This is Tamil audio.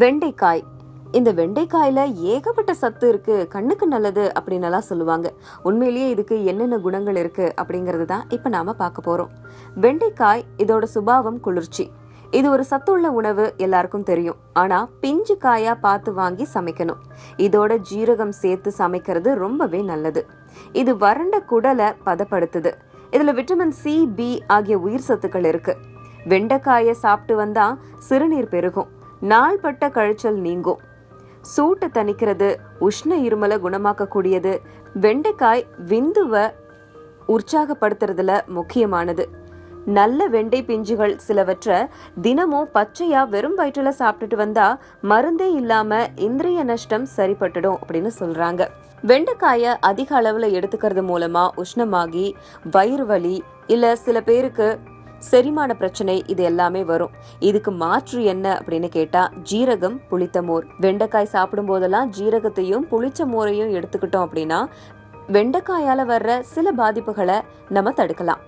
வெண்டைக்காய். இந்த வெண்டைக்காயில ஏகப்பட்ட சத்து இருக்கு. கண்ணுக்கு நல்லது அப்படின்னு எல்லாம் சொல்லுவாங்க. உண்மையிலேயே இதுக்கு என்னென்ன குணங்கள் இருக்கு அப்படிங்கறது தான் இப்ப நாம பார்க்க போறோம். வெண்டைக்காய் இதோட சுபாவம் குளிர்ச்சி. இது ஒரு சத்துள்ள உணவு எல்லாருக்கும் தெரியும். ஆனா பிஞ்சு காயா பார்த்து வாங்கி சமைக்கணும். இதோட ஜீரகம் சேர்த்து சமைக்கிறது ரொம்பவே நல்லது. இது வறண்ட குடலை பதப்படுத்துது. இதுல விட்டமின் சி பி ஆகிய உயிர் சத்துக்கள் இருக்கு. வெண்டைக்காயை சாப்பிட்டு வந்தா சிறுநீர் பெருகும். நாள்பட்ட கழிச்சல் நீங்கும். சூட்டை தணிக்கிறது உஷ்ண இருமலை குணமாக்கக்கூடியது. வெண்டைக்காய் விந்துவை உற்சாகப்படுத்துறதுல முக்கியமானது. நல்ல வெண்டை பிஞ்சுகள் சிலவற்றை தினமும் பச்சையா வெறும் வயிற்றுல சாப்பிட்டுட்டு வந்தா மருந்தே இல்லாம இந்திரிய நஷ்டம் சரிப்பட்டுடும் அப்படின்னு சொல்றாங்க. வெண்டைக்காயை அதிக அளவுல எடுத்துக்கிறது மூலமா உஷ்ணமாகி வயிறு வலி இல்ல சில பேருக்கு செரிமான பிரச்சனை இது எல்லாமே வரும். இதுக்கு மாற்று என்ன அப்படின்னு கேட்டா ஜீரகம் புளித்த மோர். வெண்டைக்காய் சாப்பிடும் போதெல்லாம் ஜீரகத்தையும் புளிச்ச மோரையும் எடுத்துக்கிட்டோம் அப்படின்னா வெண்டைக்காயால வர்ற சில பாதிப்புகளை நம்ம தடுக்கலாம்.